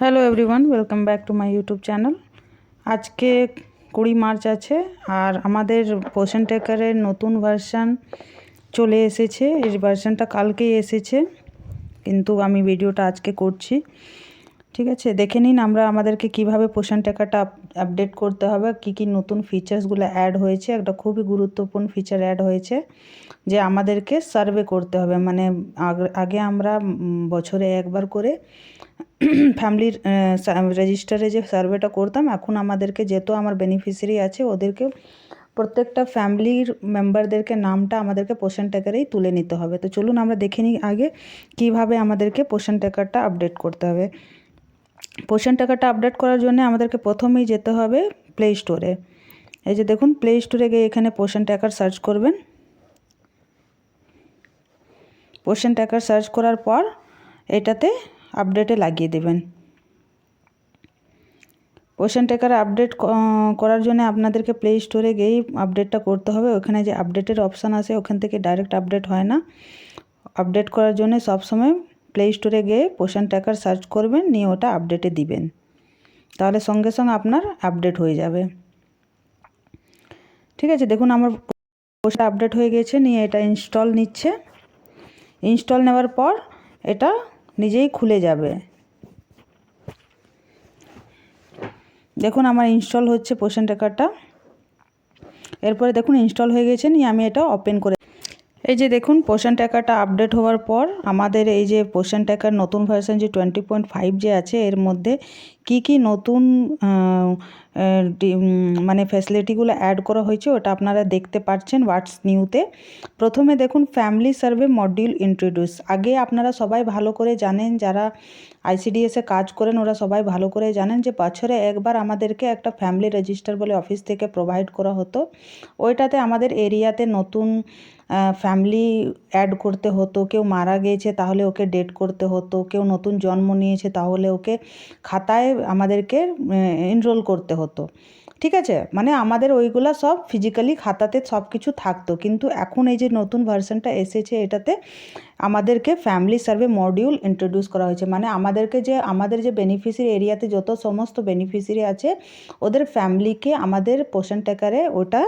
Hello everyone welcome back to my YouTube channel আজকে কুড়ি March আছে আর আমাদের পোষণ টেকারের নতুন ভার্সান চলে এসেছে। এই ভার্সানটা কালকেই এসেছে। কিন্তু আমি ভিডিওটা আজকে করছি। ঠিক আছে, দেখে নিন আমরা আমাদেরকে কীভাবে পোষণ টেকাটা আপডেট করতে হবে, কি কি নতুন ফিচার্সগুলো অ্যাড হয়েছে, একটা খুবই গুরুত্বপূর্ণ ফিচার অ্যাড হয়েছে, যে আমাদেরকে সার্ভে করতে হবে মানে আগে আমরা বছরে একবার করে ফ্যামিলির রেজিস্টারে যে সার্ভেটা করতাম, এখন আমাদেরকে যেত আমার বেনিফিশিয়ারি আছে, ওদেরকে প্রত্যেকটা ফ্যামিলির মেম্বারদেরকে নামটা আমাদেরকে পোষণ ট্যাকারেই তুলে নিতে হবে। তো চলুন আমরা দেখে নিই আগে কীভাবে আমাদেরকে পোষণ ট্যাকারটা আপডেট করতে হবে। পোষণ টাকাটা আপডেট করার জন্য আমাদেরকে প্রথমেই যেতে হবে প্লে স্টোরে এই যে দেখুন প্লে স্টোরে গিয়ে এখানে পোষণ ট্যাকার সার্চ করবেন। পোষণ ট্যাকার সার্চ করার পর এটাতে আপডেটে লাগিয়ে দেবেন। পোষণ ট্যাকার আপডেট করার জন্য আপনাদেরকে প্লে স্টোরে গিয়েই আপডেটটা করতে হবে। ওখানে যে আপডেটের অপশান আছে, ওখান থেকে ডাইরেক্ট আপডেট হয় না। আপডেট করার জন্য সবসময় প্লে স্টোরে গিয়ে পোষণ ট্যাকার সার্চ করবেন, নিয়ে ওটা আপডেটে দিবেন। তাহলে সঙ্গে সঙ্গে আপনার আপডেট হয়ে যাবে। ঠিক আছে, দেখুন আমার পোস্টটা আপডেট হয়ে গেছে নিয়ে এটা ইনস্টল নিচ্ছে। ইনস্টল নেওয়ার পর এটা নিজেই খুলে যাবে। দেখুন আমার ইনস্টল হচ্ছে পোষণ ট্যাকারটা এরপরে দেখুন ইনস্টল হয়ে গেছে নিয়ে আমি এটা ওপেন করে এই যে দেখুন পোষণ ট্যাকারটা আপডেট হওয়ার পর আমাদের এই যে পোষণ ট্যাকার নতুন ভার্সন যে টোয়েন্টি পয়েন্ট ফাইভ যে আছে, এর মধ্যে কি কি নতুন মানে ফ্যাসিলিটিগুলো অ্যাড করা হয়েছে, ওটা আপনারা দেখতে পাচ্ছেন হোয়াটস নিউতে প্রথমে দেখুন ফ্যামিলি সার্ভে মডিউল ইন্ট্রোডিউস আগে আপনারা সবাই ভালো করে জানেন, যারা আইসিডিএসে কাজ করেন, ওরা সবাই ভালো করে জানেন যে বছরে একবার আমাদেরকে একটা ফ্যামিলি রেজিস্টার বলে অফিস থেকে প্রোভাইড করা হতো। ওইটাতে আমাদের এরিয়াতে নতুন ফ্যামিলি অ্যাড করতে হতো, কেউ মারা গিয়েছে তাহলে ওকে ডেট করতে হতো, কেউ নতুন জন্ম নিয়েছে তাহলে ওকে খাতায় আমাদেরকে এনরোল করতে হতো। ঠিক আছে? মানে আমাদের ওইগুলা সব ফিজিক্যালি খাতাতে সব কিছু থাকতো। কিন্তু এখন এই যে নতুন ভার্সনটা এসেছে এটাতে আমাদেরকে ফ্যামিলি সার্ভে মডিউল ইন্ট্রোডিউস করা হয়েছে। মানে আমাদেরকে যে, আমাদের যে বেনিফিসিয়ারি এরিয়াতে যত সমস্ত বেনিফিসিয়ারি আছে, ওদের ফ্যামিলিকে আমাদের পোষণ টেকারে ওটা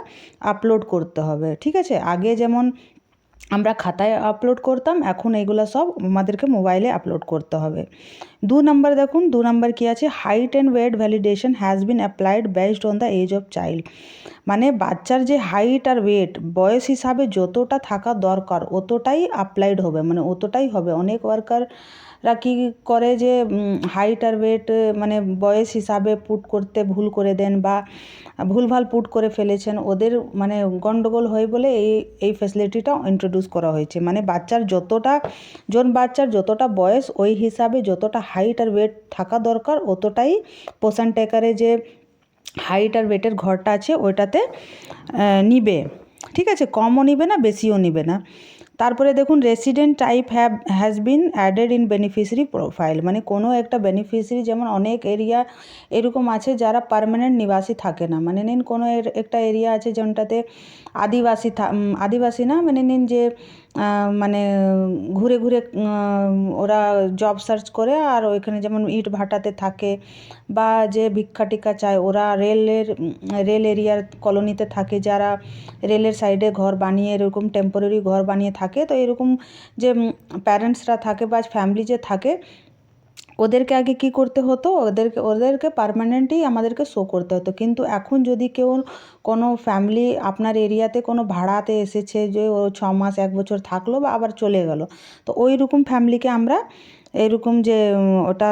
আপলোড করতে হবে। ঠিক আছে? আগে যেমন আমরা খাতায় আপলোড করতাম, এখন এগুলো সব আমাদেরকে মোবাইলে আপলোড করতে হবে। দু নম্বর দেখুন, দু নম্বর কী আছে? Height and weight validation has been applied based on the age of child মানে বাচ্চার যে হাইট আর ওয়েট বয়স হিসাবে যতটা থাকা দরকার, অতটাই অ্যাপ্লাইড হবে। মানে অতটাই হবে। অনেক ওয়ার্কার রা কী করে যে হাইট আর ওয়েট মানে বয়স হিসাবে পুট করতে ভুল করে দেন বা ভুলভাল পুট করে ফেলেছেন। ওদের মানে গণ্ডগোল হয় বলে এই এই ফ্যাসিলিটিটা ইন্ট্রোডিউস করা হয়েছে। মানে বাচ্চার যতটা, জন বাচ্চার যতটা বয়স, ওই হিসাবে যতটা হাইট আর ওয়েট থাকা দরকার, অতটাই পোষণ টেকারে যে হাইট আর ওয়েটের ঘরটা আছে, ওইটাতে নিবে। ঠিক আছে? কমও নিবে না, বেশিও নিবে না। তারপরে দেখুন resident type have has been added in beneficiary profile মানে কোনো একটা বেনিফিশিয়ারি যেমন অনেক এরিয়া এরকম আছে যারা পারমানেন্ট নিবাসী থাকে না। মানে নিন কোনো একটা এরিয়া আছে যেমনটাতে আদিবাসী আদিবাসী না মানে নিন যে মানে ঘুরে ঘুরে ওরা জব সার্চ করে আর ওইখানে যেমন ইট ভাটাতে থাকে বা যে ভিক্ষা টিকা চায়, ওরা রেলের, রেল এরিয়ার কলোনিতে থাকে যারা রেলের সাইডে ঘর বানিয়ে এরকম টেম্পোরারি ঘর বানিয়ে থাকে। তো এরকম যে প্যারেন্টসরা থাকে বা ফ্যামিলি যে থাকে ওদেরকে আগে কি করতে হতো? ওদেরকে ওদেরকে পারমানেন্টই আমাদেরকে শো করতে হতো। কিন্তু এখন যদি কেউ কোনো ফ্যামিলি আপনার এরিয়াতে কোনো ভাড়াতে এসেছে যে ও ছ মাস, এক বছর থাকল বা আবার চলে গেল, তো ওই রকম ফ্যামিলিকে আমরা এরকম যে ওটা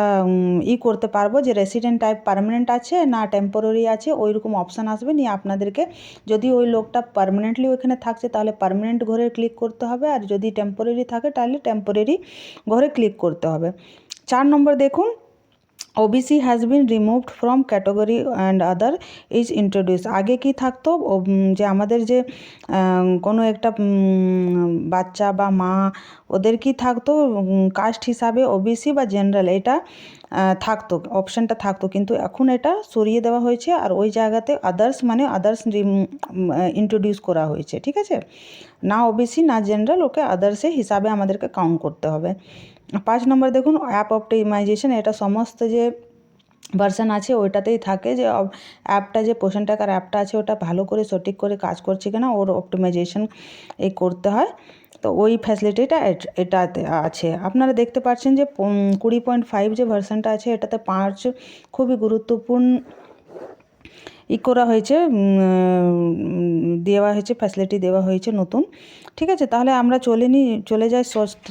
ই করতে পারব যে রেসিডেন্ট টাইপ পারমানেন্ট আছে, না টেম্পোরারি আছে, ওই রকম অপশান আসবে নিয়ে আপনাদেরকে যদি ওই লোকটা পারমানেন্টলি ওইখানে থাকছে তাহলে পারমানেন্ট ঘরে ক্লিক করতে হবে আর যদি টেম্পোরারি থাকে তাহলে টেম্পোরারি ঘরে ক্লিক করতে হবে। চার নম্বর দেখুন OBC has been removed from category and other is introduce আগে কি থাকতো? যে আমাদের যে কোনো একটা বাচ্চা বা মা, ওদের কি থাকতো? কাস্ট হিসাবে ওবিসি বা জেনারেল এটা থাকতো অপশানটা থাকতো। কিন্তু এখন এটা সরিয়ে দেওয়া হয়েছে আর ওই জায়গাতে আদার্স মানে আদার্স ইন্ট্রোডিউস করা হয়েছে, ঠিক আছে? না ওবিসি না জেনারেল ওকে আদার্সে হিসাবে আমাদেরকে কাউন্ট করতে হবে। পাঁচ নম্বর দেখুন অ্যাপ অপটিমাইজেশন এটা সমস্ত যে ভার্সান আছে ওইটাতেই থাকে যে অ্যাপটা যে পোষণ টাকার অ্যাপটা আছে ওটা ভালো করে সঠিক করে কাজ করছে কিনা, ওর অপটিমাইজেশন এই করতে হয়। তো ওই ফ্যাসিলিটিটা এট- এটাতে আছে। আপনারা দেখতে পাচ্ছেন যে কুড়ি পয়েন্ট ফাইভ যে ভার্সানটা আছে, এটাতে পাঁচ খুবই গুরুত্বপূর্ণ ই করা হয়েছে দেওয়া হয়েছে ফ্যাসিলিটি দেওয়া হয়েছে নতুন। ঠিক আছে, তাহলে আমরা চলে নিই চলে যাই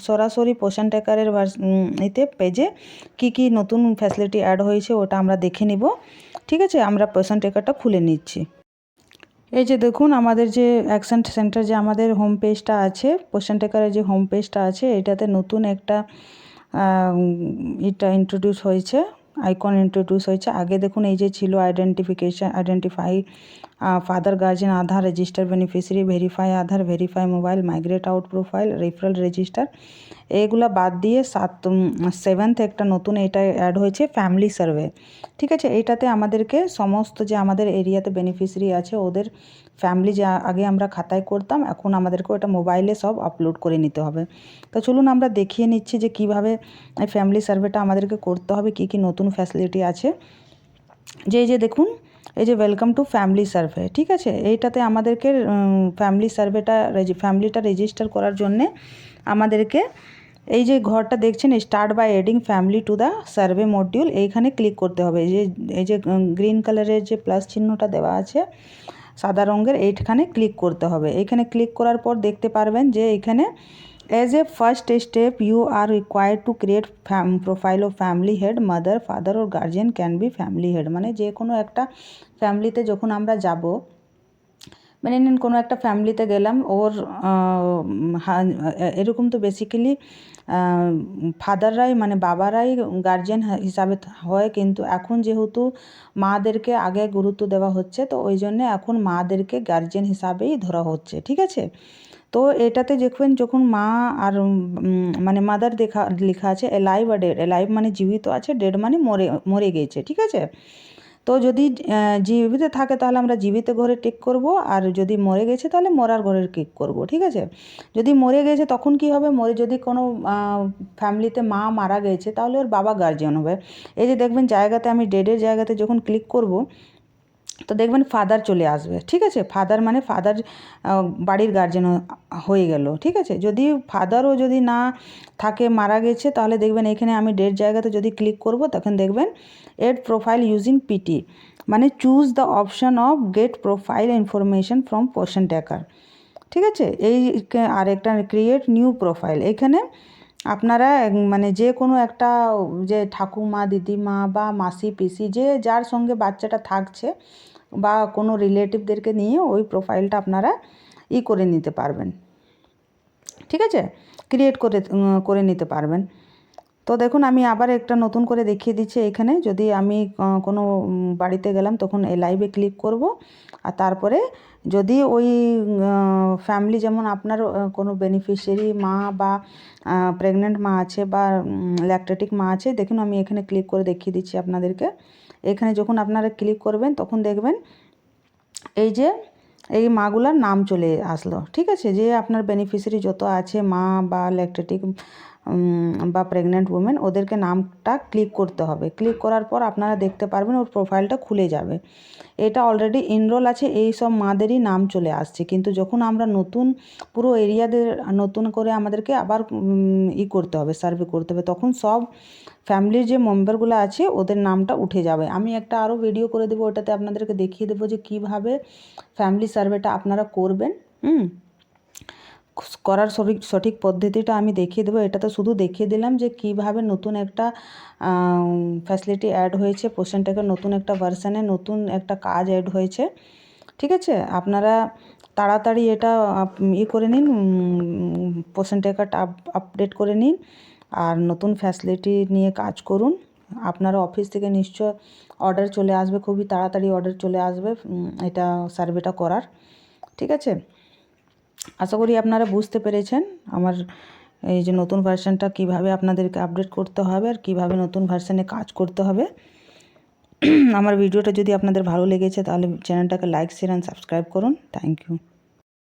সরাসরি পোষণ ভার্স এতে পেজে কি কি নতুন ফ্যাসিলিটি অ্যাড হয়েছে ওটা আমরা দেখে নিব। ঠিক আছে, আমরা পোষণ টেকারটা খুলে নিচ্ছি। এই যে দেখুন, আমাদের যে অ্যাকশন সেন্টার যে আমাদের হোম পেজটা আছে পোষণ টেকারের যে হোম পেজটা আছে, এটাতে নতুন একটা এটা ইন্ট্রোডিউস হয়েছে আইকন ইন্ট্রোডিউস হয়েছে। আগে দেখুন, এই যে ছিল identification identify father guardian Aadhaar register beneficiary verify Aadhaar verify mobile migrate out profile referral register এইগুলা বাদ দিয়ে সাত সেভেন্থ একটা নতুন এটা অ্যাড হয়েছে ফ্যামিলি সার্ভে ঠিক আছে? এইটাতে আমাদেরকে সমস্ত যে আমাদের এরিয়াতে বেনিফিশিয়ারি আছে, ওদের ফ্যামিলি যে আগে আমরা খাতায় করতাম, এখন আমাদেরকে ওটা মোবাইলে সব আপলোড করে নিতে হবে। তো চলুন আমরা দেখিয়ে নিচ্ছি যে কীভাবে ফ্যামিলি সার্ভেটা আমাদেরকে করতে হবে, কি কি নতুন ফ্যাসিলিটি আছে। যে যে দেখুন এই যে ওয়েলকাম টু ফ্যামিলি সার্ভে ঠিক আছে? এইটাতে আমাদেরকে ফ্যামিলি সার্ভেটা ফ্যামিলিটা রেজিস্টার করার জন্যে আমাদেরকে এই যে ঘরটা দেখছেন start by adding family to the survey module এইখানে ক্লিক করতে হবে। যে, এই যে গ্রিন কালারের যে প্লাস চিহ্নটা দেওয়া আছে, সাদা রঙের, এইখানে ক্লিক করতে হবে। এইখানে ক্লিক করার পর দেখতে পারবেন যে এখানে as a first step you are required to create profile of family head mother father or guardian can be family head মানে যে কোনো একটা ফ্যামিলিতে যখন আমরা যাব মানে নিন কোনো একটা ফ্যামিলিতে গেলাম, ওর এরকম তো বেসিক্যালি ফাদাররাই মানে বাবারাই গার্জিয়ান হিসাবে হয়। কিন্তু এখন যেহেতু মাদেরকে আগে গুরুত্ব দেওয়া হচ্ছে, তো ওই জন্যে এখন মাদেরকে গার্জিয়ান হিসাবেই ধরা হচ্ছে। ঠিক আছে? তো এটাতে দেখবেন যখন মা আর মানে মাদার দেখা, লেখা আছে এলাইভ আর ডেড এলাইভ মানে জীবিত আছে ডেড মানে মরে মরে গেছে ঠিক আছে? তো যদি জীবিত থাকে তাহলে আমরা জীবিত ঘরে টিক করব, আর যদি মরে গেছে তাহলে মরার ঘরে ক্লিক করব, ঠিক আছে? যদি মরে গেছে তখন কি হবে? মরে যদি কোনো ফ্যামিলিতে মা মারা গেছে তাহলে ওর বাবা গার্জিয়ান হবে। এই যে দেখবেন জায়গাতে আমি ডেডের জায়গাতে যখন ক্লিক করব তো দেখবেন ফাদার চলে আসবে, ঠিক আছে? ফাদার মানে ফাদার বাড়ির গার্জেন হয়ে গেল, ঠিক আছে? যদি ফাদারও যদি না থাকে, মারা গেছে, তাহলে দেখবেন এখানে আমি ডেট জায়গাতে যদি ক্লিক করব, তখন দেখবেন এড প্রোফাইল ইউজিং পিটি মানে choose the option of get profile information from Poshan tracker ঠিক আছে? এই আর একটা ক্রিয়েট নিউ প্রোফাইল এখানে আপনারা মানে যে কোনো একটা যে ঠাকুমা, দিদিমা বা মাসি, পিসি যে যার সঙ্গে বাচ্চাটা থাকছে বা কোনো রিলেটিভদেরকে নিয়ে ওই প্রোফাইলটা আপনারা ই করে নিতে পারবেন। ঠিক আছে? ক্রিয়েট করে করে নিতে পারবেন। তো দেখুন, আমি আবার একটা নতুন করে দেখিয়ে দিচ্ছি এখানে। যদি আমি কোনো বাড়িতে গেলাম, তখন এই লাইভে ক্লিক করব। আর তারপরে যদি ওই ফ্যামিলি যেমন আপনার কোনো বেনিফিশিয়ারি মা বা প্রেগনেন্ট মা আছে বা ল্যাকটেটিক মা আছে, দেখুন, আমি এখানে ক্লিক করে দেখিয়ে দিচ্ছি আপনাদেরকে। এখানে যখন আপনারা ক্লিক করবেন, তখন দেখবেন এই যে, এই মাগুলার নাম চলে আসলো। ঠিক আছে? যে আপনার বেনিফিশিয়ারি যত আছে, মা বা ল্যাকটেটিক বা প্রেগনেন্ট উমেন ওদেরকে নামটা ক্লিক করতে হবে। ক্লিক করার পর আপনারা দেখতে পারবেন ওর প্রোফাইলটা খুলে যাবে। এটা অলরেডি এনরোল আছে, এই সব মাদেরই নাম চলে আসছে। কিন্তু যখন আমরা নতুন, পুরো এরিয়াদের নতুন করে আমাদেরকে আবার ই করতে হবে সার্ভে করতে হবে, তখন সব ফ্যামিলির যে মেম্বারগুলো আছে, ওদের নামটা উঠে যাবে। আমি একটা আরও ভিডিও করে দেবো, ওটাতে আপনাদেরকে দেখিয়ে দেবো যে কীভাবে ফ্যামিলি সার্ভেটা আপনারা করবেন, হুম? করার সঠিক সঠিক পদ্ধতিটা আমি দেখিয়ে দেবো। এটা তো শুধু দেখিয়ে দিলাম যে কীভাবে নতুন একটা ফ্যাসিলিটি অ্যাড হয়েছে পোষণটাকে নতুন একটা ভার্সানে নতুন একটা কাজ অ্যাড হয়েছে। ঠিক আছে? আপনারা তাড়াতাড়ি এটা আপ- ই করে নিন পোষণ টাকাটা আপডেট করে নিন, আর নতুন ফ্যাসিলিটি নিয়ে কাজ করুন। আপনারা অফিস থেকে নিশ্চয় অর্ডার চলে আসবে, খুবই তাড়াতাড়ি অর্ডার চলে আসবে এটা সার্ভেটা করার। ঠিক আছে? আশা করি আপনারা বুঝতে পেরেছেন আমার এই যে নতুন ভার্সানটা কীভাবে আপনাদেরকে আপডেট করতে হবে আর কীভাবে নতুন ভার্সানে কাজ করতে হবে। আমার ভিডিওটা যদি আপনাদের ভালো লেগেছে তাহলে চ্যানেলটাকে লাইক শেয়ার অ্যান্ড সাবস্ক্রাইব করুন। Thank you